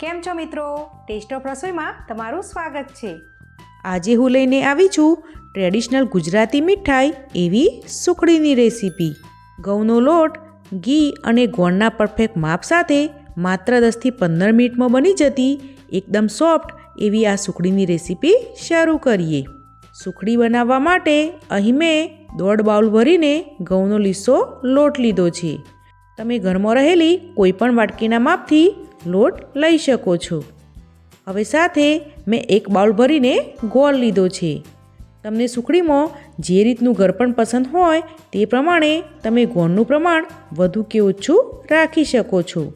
કેમ છો મિત્રો? ટેસ્ટ ઓફ રસોઈમાં તમારું સ્વાગત છે. આજે હું લઈને આવી છું ટ્રેડિશનલ ગુજરાતી મીઠાઈ એવી સુખડીની રેસીપી ઘઉંનો લોટ, ઘી અને ગોળના પરફેક્ટ માપ સાથે માત્ર દસથી પંદર મિનિટમાં બની જતી એકદમ સોફ્ટ એવી આ સુખડીની રેસીપી શરૂ કરીએ. સુખડી બનાવવા માટે અહીં મેં દોઢ બાઉલ ભરીને ઘઉંનો લીસો લોટ લીધો છે. તમે ઘરમાં રહેલી કોઈપણ વાટકીના માપથી લોટ લઈ શકો છો. હવે સાથે મેં એક બાઉલ ભરીને ગોળ લીધો છે. તમને સુખડીમાં જે રીતનું ગરપણ પસંદ હોય તે પ્રમાણે તમે ગોળનું પ્રમાણ વધુ કે ઓછું રાખી શકો છો.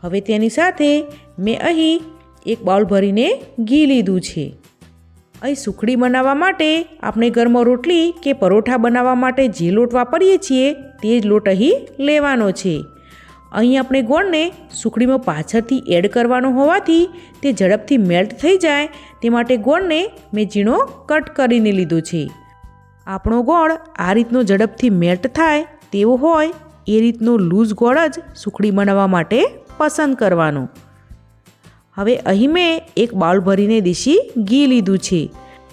હવે તેની સાથે મેં અહીં એક બાઉલ ભરીને ઘી લીધું છે. અહીં સુખડી બનાવવા માટે આપણે ઘરમાં રોટલી કે પરોઠા બનાવવા માટે જે લોટ વાપરીએ છીએ તે જ લોટ અહીં લેવાનો છે. અહીં આપણે ગોળને સુખડીમાં પાછળથી એડ કરવાનો હોવાથી તે ઝડપથી મેલ્ટ થઈ જાય, તે માટે ગોળને મેં ઝીણો કટ કરીને લીધો છે. આપણો ગોળ આ રીતનો ઝડપથી મેલ્ટ થાય તેવો હોય, એ રીતનો લૂઝ ગોળ જ સુખડી બનાવવા માટે પસંદ કરવાનો. હવે અહીં મેં એક બાઉલ ભરીને દેશી ઘી લીધું છે.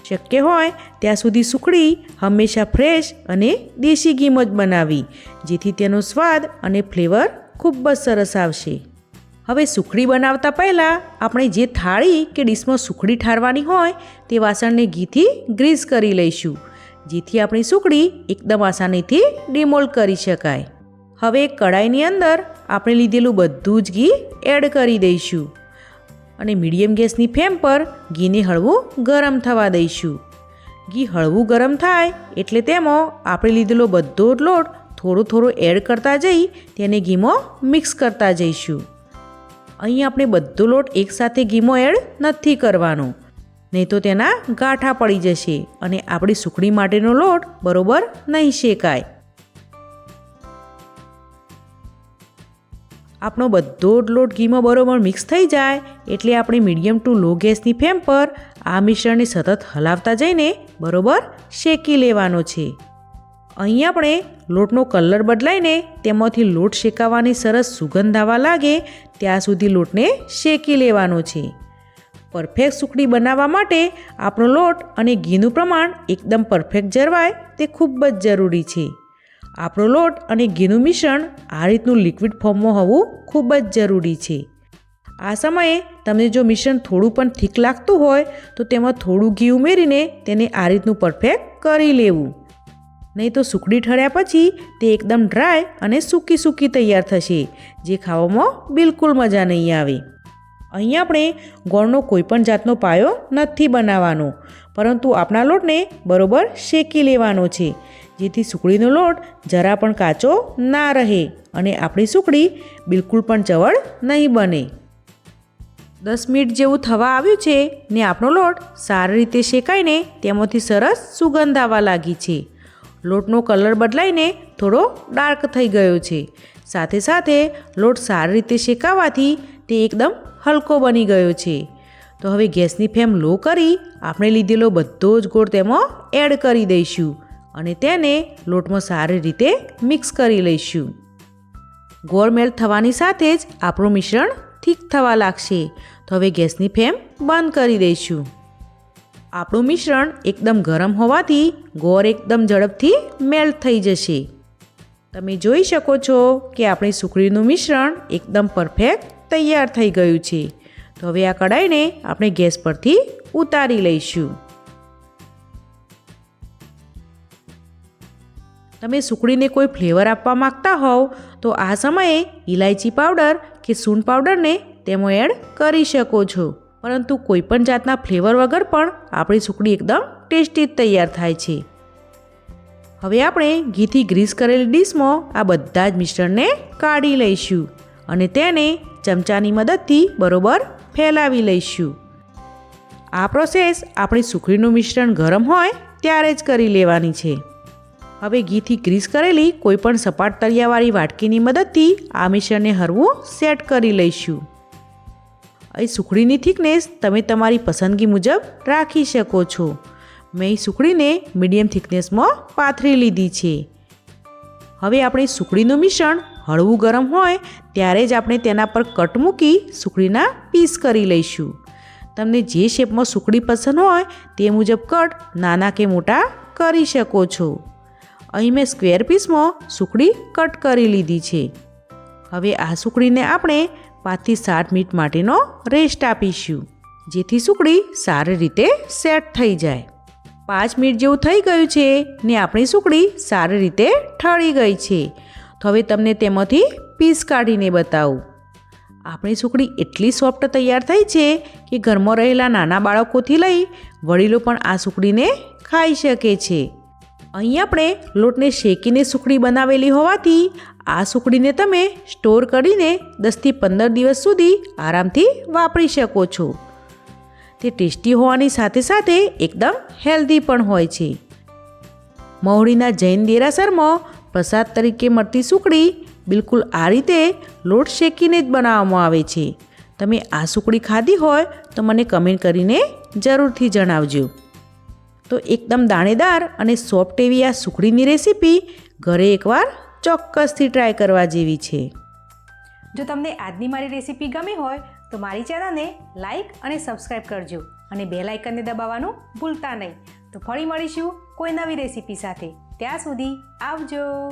શક્ય હોય ત્યાં સુધી સુખડી હંમેશા ફ્રેશ અને દેશી ઘીમાં જ બનાવી, જેથી તેનો સ્વાદ અને ફ્લેવર ખૂબ જ સરસ આવશે. હવે સુખડી બનાવતા પહેલાં આપણે જે થાળી કે ડીશમાં સુખડી ઠારવાની હોય તે વાસણને ઘીથી ગ્રીસ કરી લઈશું. જેથી આપણી સુખડી એકદમ આસાનીથી ડિમોલ્ડ કરી શકાય. હવે કડાઈની અંદર આપણે લીધેલું બધું જ ઘી એડ કરી દઈશું. અને મીડિયમ ગેસની ફ્લેમ પર ઘીને હળવું ગરમ થવા દઈશું. ઘી હળવું ગરમ થાય એટલે તેમાં આપણે લીધેલો બધો જ લોટ થોડો થોડું એડ કરતા જઈ તેને ઘીમાં મિક્સ કરતા જઈશું. અહીં આપણે બધો લોટ એકસાથે ઘીમો એડ નથી કરવાનો. નહીં તો તેના ગાંઠા પડી જશે અને આપણી સુખડી માટેનો લોટ બરોબર નહીં શેકાય. આપણો બધો જ લોટ ઘીમાં બરોબર મિક્સ થઈ જાય એટલે આપણે મીડિયમ ટુ લો ગેસની ફ્લેમ પર આ મિશ્રણને સતત હલાવતા જઈને બરોબર શેકી લેવાનો છે. અહીં આપણે લોટનો કલર બદલાઈને તેમાંથી લોટ શેકાવાની સરસ સુગંધ આવવા લાગે ત્યાં સુધી લોટને શેકી લેવાનો છે. પરફેક્ટ સુખડી બનાવવા માટે આપણો લોટ અને ઘીનું પ્રમાણ એકદમ પરફેક્ટ જરવાય તે ખૂબ જ જરૂરી છે. આપણો લોટ અને ઘીનું મિશ્રણ આ રીતનું લિક્વિડ ફોર્મમાં હોવું ખૂબ જ જરૂરી છે. આ સમયે તમને જો મિશ્રણ થોડું પણ ઠીક લાગતું હોય તો તેમાં થોડું ઘી ઉમેરીને તેને આ રીતનું પરફેક્ટ કરી લેવું. નહીં તો સુકડી ઠળ્યા પછી તે એકદમ ડ્રાય અને સૂકી સૂકી તૈયાર થશે, જે ખાવામાં બિલકુલ મજા નહીં આવે. અહીં આપણે ગોળનો કોઈપણ જાતનો પાયો નથી બનાવવાનો, પરંતુ આપણા લોટને બરોબર શેકી લેવાનો છે, જેથી સુકડીનો લોટ જરા પણ કાચો ના રહે અને આપણી સુકડી બિલકુલ પણ ચવળ નહીં બને. દસ મિનિટ જેવું થવા આવ્યું છે ને આપણો લોટ સારી રીતે શેકાઈને તેમાંથી સરસ સુગંધ આવવા લાગી છે. લોટનો કલર બદલાઈને થોડો ડાર્ક થઈ ગયો છે. સાથે સાથે લોટ સારી રીતે શેકાવાથી તે એકદમ હલકો બની ગયો છે. તો હવે ગેસની ફ્લેમ લો કરી આપણે લીધેલો બધો જ ગોળ તેમાં એડ કરી દઈશું અને તેને લોટમાં સારી રીતે મિક્સ કરી લઈશું. ગોળ મેલ્ટ થવાની સાથે જ આપણું મિશ્રણ ઠીક થવા લાગશે. તો હવે ગેસની ફ્લેમ બંધ કરી દઈશું. આપણું મિશ્રણ એકદમ ગરમ હોવાથી ગોળ એકદમ ઝડપથી મેલ્ટ થઈ જશે. તમે જોઈ શકો છો કે આપણી સુખડીનું મિશ્રણ એકદમ પરફેક્ટ તૈયાર થઈ ગયું છે. તો હવે આ કડાઈને આપણે ગેસ પરથી ઉતારી લઈશું. તમે સુકડીને કોઈ ફ્લેવર આપવા માંગતા હોવ તો આ સમયે ઇલાયચી પાવડર કે સૂંઠ પાવડરને તેમાં એડ કરી શકો છો. પરંતુ કોઈપણ જાતના ફ્લેવર વગર પણ આપણી સુકડી એકદમ ટેસ્ટી તૈયાર થાય છે. હવે આપણે ઘીથી ગ્રીસ કરેલી ડીશમાં આ બધા જ મિશ્રણને કાઢી લઈશું અને તેને ચમચાની મદદથી બરોબર ફેલાવી લઈશું. આ પ્રોસેસ આપણી સુખડીનું મિશ્રણ ગરમ હોય ત્યારે જ કરી લેવાની છે. હવે ઘીથી ગ્રીસ કરેલી કોઈપણ સપાટ તળિયાવાળી વાટકીની મદદથી આ મિશ્રણને હરવું સેટ કરી લઈશું. અહીં સુખડીની થિકનેસ તમે તમારી પસંદગી મુજબ રાખી શકો છો. મેં એ સુખડીને મીડિયમ થિકનેસમાં પાથરી લીધી છે. હવે આપણે સુખડીનું મિશ્રણ હળવું ગરમ હોય ત્યારે જ આપણે તેના પર કટ મૂકી સુખડીના પીસ કરી લઈશું. તમને જે શેપમાં સુખડી પસંદ હોય તે મુજબ કટ નાના કે મોટા કરી શકો છો. અહીં મેં સ્ક્વેર પીસમાં સુખડી કટ કરી લીધી છે. હવે આ સુકડીને આપણે પાંચથી સાત મિનિટ માટેનો રેસ્ટ આપીશું, જેથી સુકડી સારી રીતે સેટ થઈ જાય. પાંચ મિનિટ જેવું થઈ ગયું છે ને આપણી સુકડી સારી રીતે ઠળી ગઈ છે. તો હવે તમને તેમાંથી પીસ કાઢીને બતાવું. આપણી સુકડી એટલી સોફ્ટ તૈયાર થઈ છે કે ઘરમાં રહેલા નાના બાળકોથી લઈ વડીલો પણ આ સુકડીને ખાઈ શકે છે. અહીં આપણે લોટને શેકીને સુખડી બનાવેલી હોવાથી આ સુખડીને તમે સ્ટોર કરીને દસથી પંદર દિવસ સુધી આરામથી વાપરી શકો છો. તે ટેસ્ટી હોવાની સાથે સાથે એકદમ હેલ્ધી પણ હોય છે. મહુડીના જૈન દેરાસરમાં પ્રસાદ તરીકે મળતી સુખડી બિલકુલ આ રીતે લોટ શેકીને જ બનાવવામાં આવે છે. તમે આ સુખડી ખાધી હોય તો મને કમેન્ટ કરીને જરૂરથી જણાવજો. તો એકદમ દાણેદાર અને સોફ્ટ એવી આ સુખડીની રેસીપી ઘરે એકવાર ચોક્કસથી ટ્રાય કરવા જેવી છે. જો તમને આજની મારી રેસીપી ગમી હોય, તો મારી ચેનલને લાઇક અને સબસ્ક્રાઈબ કરજો અને બે લાઇકનને દબાવવાનું ભૂલતા નહીં. તો ફરી મળીશું કોઈ નવી રેસીપી સાથે. ત્યાં સુધી આવજો.